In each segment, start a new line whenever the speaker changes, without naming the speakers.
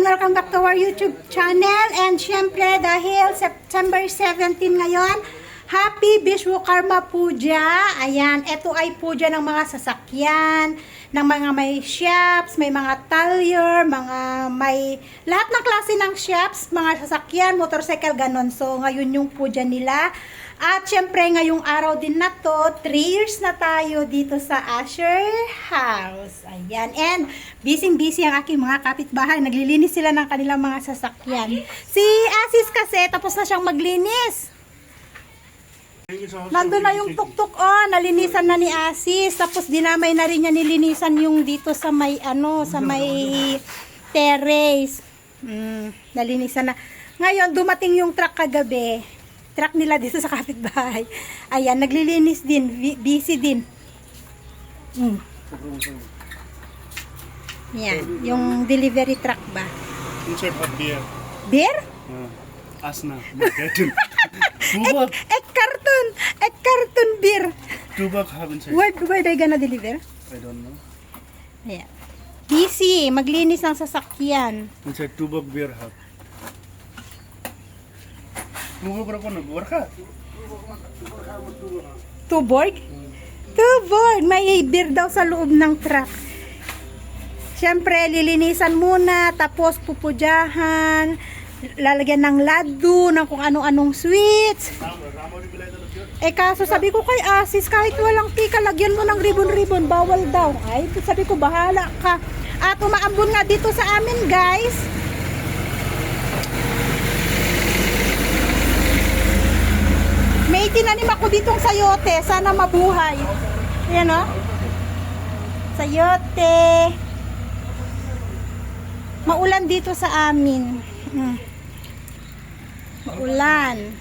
and welcome back to our YouTube channel. And syempre, dahil September 17 ngayon, Happy Vishwakarma Puja. Ayan, ito ay puja ng mga sasakyan, ng mga may shops, may mga talyer, mga may lahat ng klase ng shops, mga sasakyan, motorcycle, ganon. So, ngayon yung puja nila. At syempre, ngayong araw din na to, 3 years na tayo dito sa Asher House. Ayan. And busy-busy ang aking mga kapitbahay. Naglilinis sila ng kanilang mga sasakyan. Si Asis kasi, tapos na siyang maglinis. Nandun na yung tuktok, oh, nalinisan na ni Asis. Tapos dinamay na rin niya nilinisan yung dito sa may, ano, sa may terrace. Mm, nalinisan na. Ngayon, dumating yung truck kagabi. Truck nila dito sa kapitbahay. Ayan, naglilinis din. Busy din. Mm. Yan, yung delivery truck ba?
Insert hot beer.
Beer?
Uh, asna. Tubak.
Ek karton! Ek karton beer!
Tubak have inside.
Where, where they gonna deliver?
I don't know.
Ayan. Busy, maglinis ng sasakyan.
Inside tubak beer have.
Tuborg? Tuborg! May beer daw sa loob ng truck. Siyempre, lilinisan muna, tapos pupudyahan, lalagyan ng lado, ng kung ano-anong sweets. Eh kaso sabi ko kay Asis, kahit walang pika, lagyan mo ng ribbon-ribbon, bawal daw. Ay, sabi ko, bahala ka. At umaambon nga dito sa amin, guys. May tinanim ako ditong sayote. Sana mabuhay. Ayan o. Sayote. Maulan dito sa amin. Hmm. Maulan.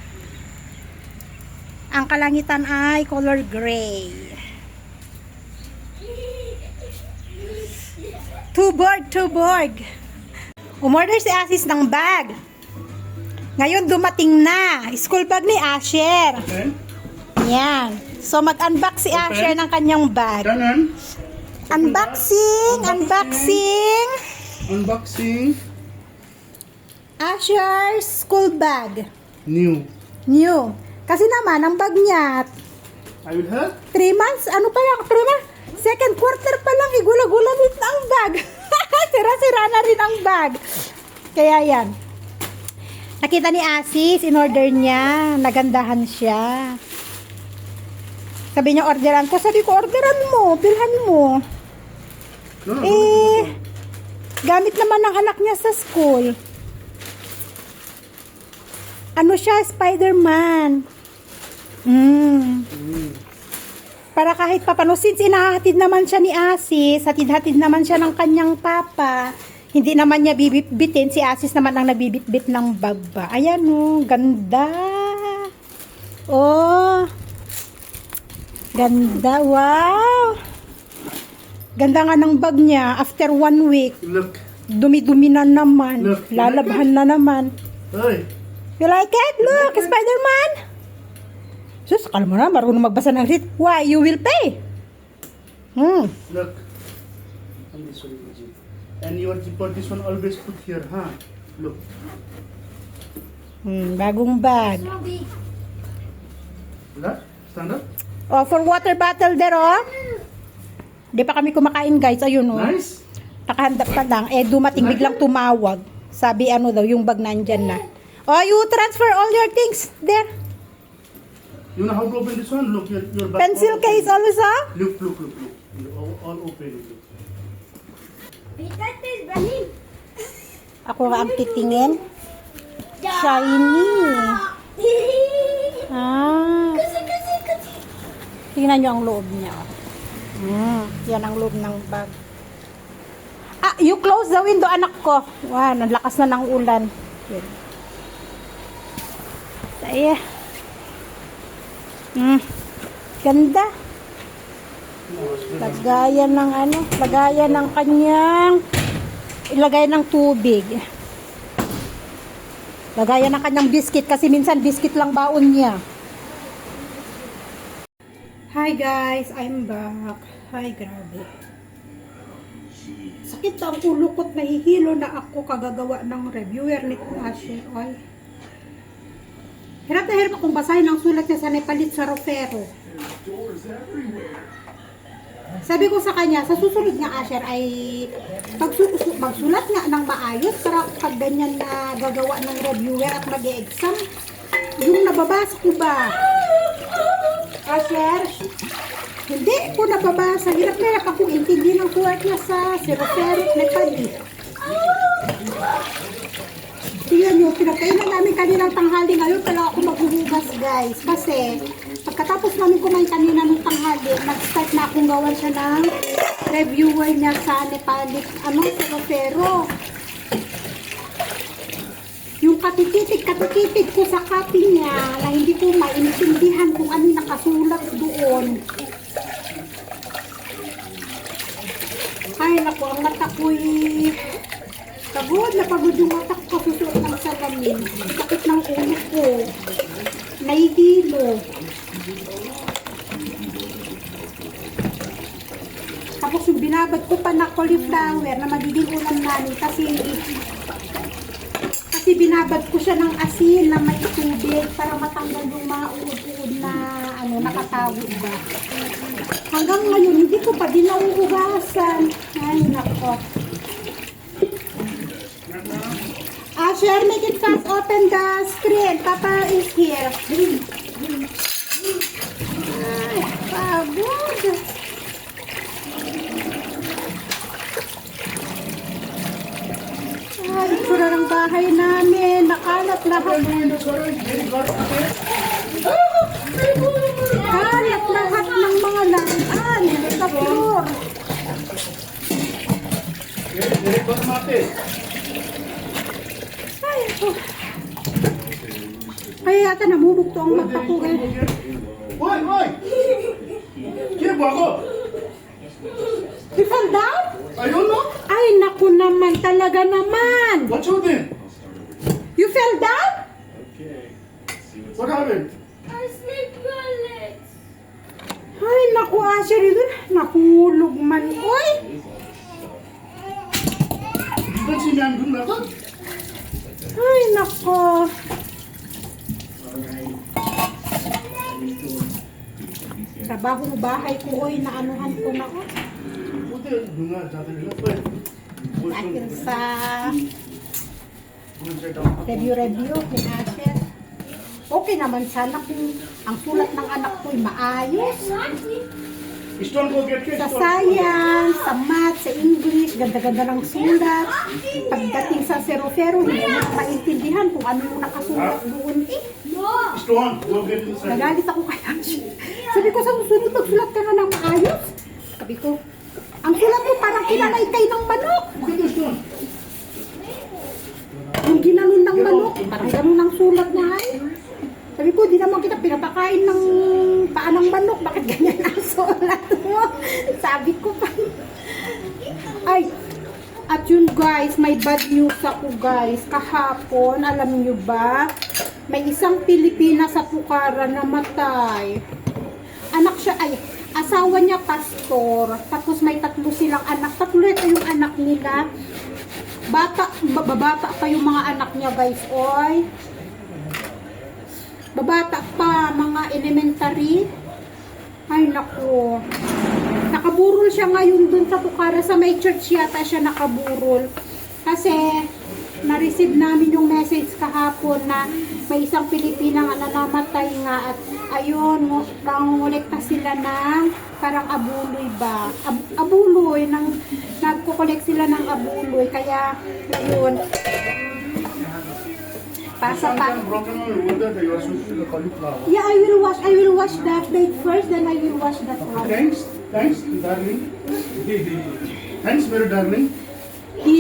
Ang kalangitan ay color gray. Tuborg, tuborg. Umorder si Asis ng bag. Ngayon dumating na. School bag ni Asher.
Okay.
Yan. So mag-unbox si Asher ng kanyang bag.
Kanan.
Unboxing! Unboxing!
Unboxing.
Asher's school bag.
New.
New. Kasi naman, ang bag niya,
I will have.
3 months, ano pa lang, 3 months, second quarter pa lang, igula-gula din ang bag. Sira-sira na rin ang bag. Kaya yan. Nakita ni Asis, in order niya, nagandahan siya. Sabi niya, orderan ko. Sabi ko, orderan mo, bilhan mo.
No, no,
Eh, gamit naman ng anak niya sa school. Ano siya, Spider-Man. Mm. Para kahit papano, since inahatid naman siya ni Asis, hatid-hatid naman siya ng kanyang papa, hindi naman niya bibitbitin, si Asis naman ang nagbibitbit ng bag ba. Ayan o, ganda. Oh, ganda, wow. Ganda nga ng bag niya, after one week,
Look.
dumi-dumi na naman,
Look, like
lalabhan na naman.
Hey.
You like it? Look, Spider-Man! Sus, akala mo na, marunong magbasa ng receipt. Why? You will pay. Hmm.
Look. And this one. And your one always put here, huh? Look.
hmm bagong bag.
That? Stand up.
Oh, for water bottle there, oh. Di pa kami kumakain, guys. Ayun, oh.
Nice.
Nakahanda pa lang. Eh, dumating biglang tumawag. Sabi, ano daw, yung bag nandyan na. Oh, you transfer all your things there.
You know how to open this one? Look, your, your back
Pencil case
open.
also.
Look, look, look, look. All, all open. Look.
Ako ang titingin. Shiny. Ah. Tingnan nyo ang loob niya. oh. Mm, yan ang loob ng bag. Ah, you close the window, anak ko. Wow, ang lakas na ng ulan. Yan. Saya. Mm, ganda. Lagayan ng ano, lagayan ng kanyang ilagay ng tubig. Lagayan ng kanyang biscuit kasi minsan biscuit lang baon niya. Hi guys, I'm back. Hi, grabe. Sakit ang ulo ko't nahihilo na ako kagagawa ng reviewer ni Asher. Oy. Hirap na hirap akong basahin ang sulat niya sa Nepalit sa Rofero. Sabi ko sa kanya, sa susunod nga Asher ay pagsu- magsulat nga ng maayos para pag ganyan na gagawa ng reviewer at mag-exam, yung nababasa ko ba? Asher, hindi ko nababasa. Hirap na hirap akong intindihin ang sulat niya sa Sirofero Nepali. Tingnan nyo, pinagkainan namin kaninang tanghali. Ngayon pala ako maghuhugas, guys. Kasi, pagkatapos namin kumain kanina ng tanghali, nag-start na akong gawan siya ng reviewer niya sa Nepali. Ano, Sirofero. Yung katitipid-katitipid ko sa copy niya na hindi ko maintindihan kung ano nakasulat doon. Ay, naku, ang mata ko'y pagod na pagod yung mata ko kasusuot ng salamin. Sakit ng ulo ko. Nahihilo. Tapos yung binabad ko pa na cauliflower na magiging ulam namin kasi kasi binabad ko siya ng asin na may tubig para matanggal yung mga uod-uod na ano, nakatago ba. Hanggang ngayon, hindi ko pa din nauugasan. Ay, nako. Asher, make it fast. Open the screen. Papa is here. Ay, pagod. Ay, itsura ng bahay namin. Nakalat lahat. Kalat lahat ng mga langan sa floor. Ay, ako. Kaya yata namumugto ang mata ko. eh.
Oi, oi! Kira buat ako?
You fell down?
Ayun no?
Naku naman. Talaga naman.
What's your name?
You fell down?
What happened?
I sleep bullets.
Ay, naku, Asher. Yun, nahulog man.
See me, I'm doing nothing.
Ay, nako. Trabaho bahay ko, oy, naanuhan ko na, oh.
Buti, dunga, dati nila pa eh.
Akin sa review-review Asher. Okay naman sana kung ang sulat ng anak ko'y maayos. Sa science, sa math, sa English, ganda-ganda ng sulat. Pagdating sa serofero, hindi mo na maintindihan kung ano yung nakasulat doon eh. Nagalit ako kay Asher. Sabi ko sa susunod, magsulat ka na ng maayos. Sabi ko, ang sulat mo parang kinalaykay ng manok. Yung ginanon ng manok, parang ganun ang sulat niya ay. Sabi ko, di naman kita pinapakain ng paa manok. Bakit ganyan ang sulat mo? Sabi ko pa. Ay, at yun guys, may bad news ako guys. Kahapon, alam niyo ba, may isang Pilipina sa Pucara na matay. Anak siya, ay, asawa niya pastor. Tapos may tatlo silang anak. Tatlo ito yung anak nila bata, babata pa yung mga anak niya guys, oy. Babata pa, mga elementary. Ay, naku. Nakaburol siya ngayon dun sa Pucara. Sa may church yata siya nakaburol. Kasi, na-receive namin yung message kahapon na may isang Pilipina nga na namatay nga at ayun, nangungulekta sila ng parang abuloy ba? Ab- abuloy, nang, nagkukolek sila ng abuloy. Kaya, ngayon, pasa pa. Yeah, I will wash. I will wash that plate first, then I will wash that one.
Thanks, thanks, darling. Thanks, very darling.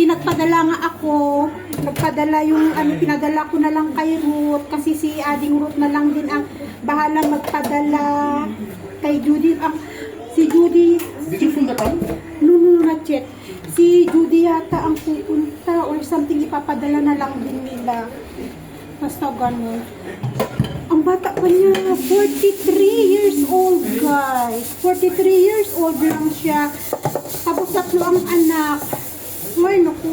Nagpadala nga ako. Nagpadala yung ano pinadala ko na lang kay Ruth kasi si Ading Ruth na lang din ang bahala magpadala kay Judy ang si Judy
Did you fill the tank?
no no not yet. Si Judy yata ang pupunta or something ipapadala na lang din nila. Basta ganun. Ang bata pa niya, 43 years old guys. 43 years old lang siya. Tapos tatlo ang anak. Ay, naku,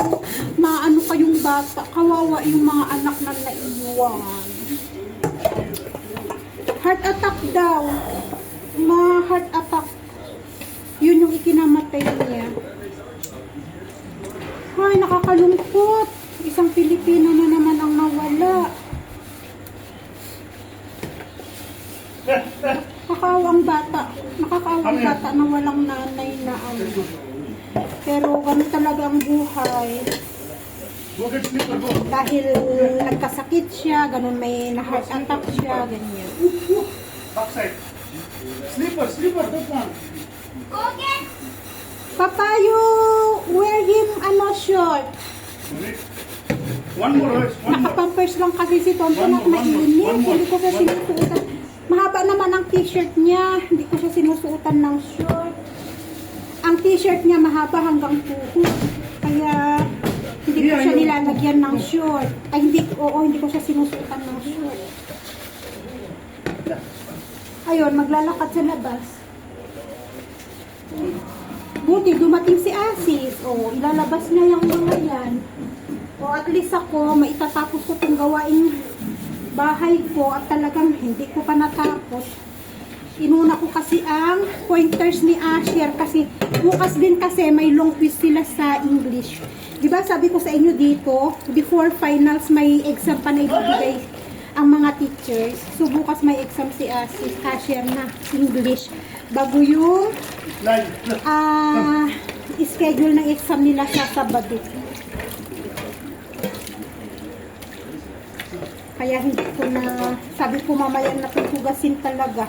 maano kayong bata. Kawawa yung mga anak na naiwan. Heart attack daw. Ma-heart attack. Yun yung ikinamatay niya. Ay, nakakalungkot. Isang Pilipino na naman ang nawala. Nakakawang bata. Nakakawang bata na walang nanay na ano. Pero ganun talaga ang buhay. Dahil nagkasakit siya, ganun may na-heart attack siya, ganyan.
Backside. Slipper, slipper, that one.
Go get
Papa, you wear him ano short.
One more. One more.
Nakapampers lang kasi si Tonton at mainit. Hindi ko siya sinusuotan. Mahaba naman ang t-shirt niya. Hindi ko siya sinusuotan ng short. T-shirt niya mahaba hanggang tuhod. Kaya hindi ko siya nilalagyan ng short. Ay hindi, oo, hindi ko siya sinusuotan ng short. Ayun, maglalakad sa labas. Buti, dumating si Asis. O, ilalabas niya yung mga yan. O, at least ako, maitatapos ko itong gawain bahay ko at talagang hindi ko pa natapos. Inuna ko kasi ang pointers ni Asher kasi bukas din kasi may long quiz sila sa English. Di ba sabi ko sa inyo dito, before finals may exam pa na ibibigay ang mga teachers. So bukas may exam si Asher, Asher na English. Bago yung ah schedule ng exam nila sa Sabado. Kaya hindi ko na, sabi ko mamaya na hugasin talaga.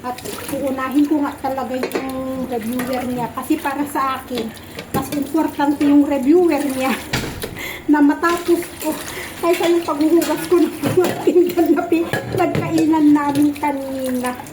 At uunahin ko nga talaga yung reviewer niya. Kasi para sa akin, mas importante yung reviewer niya na matapos ko kaysa yung paghuhugas ko ng pinagkainan namin kanina.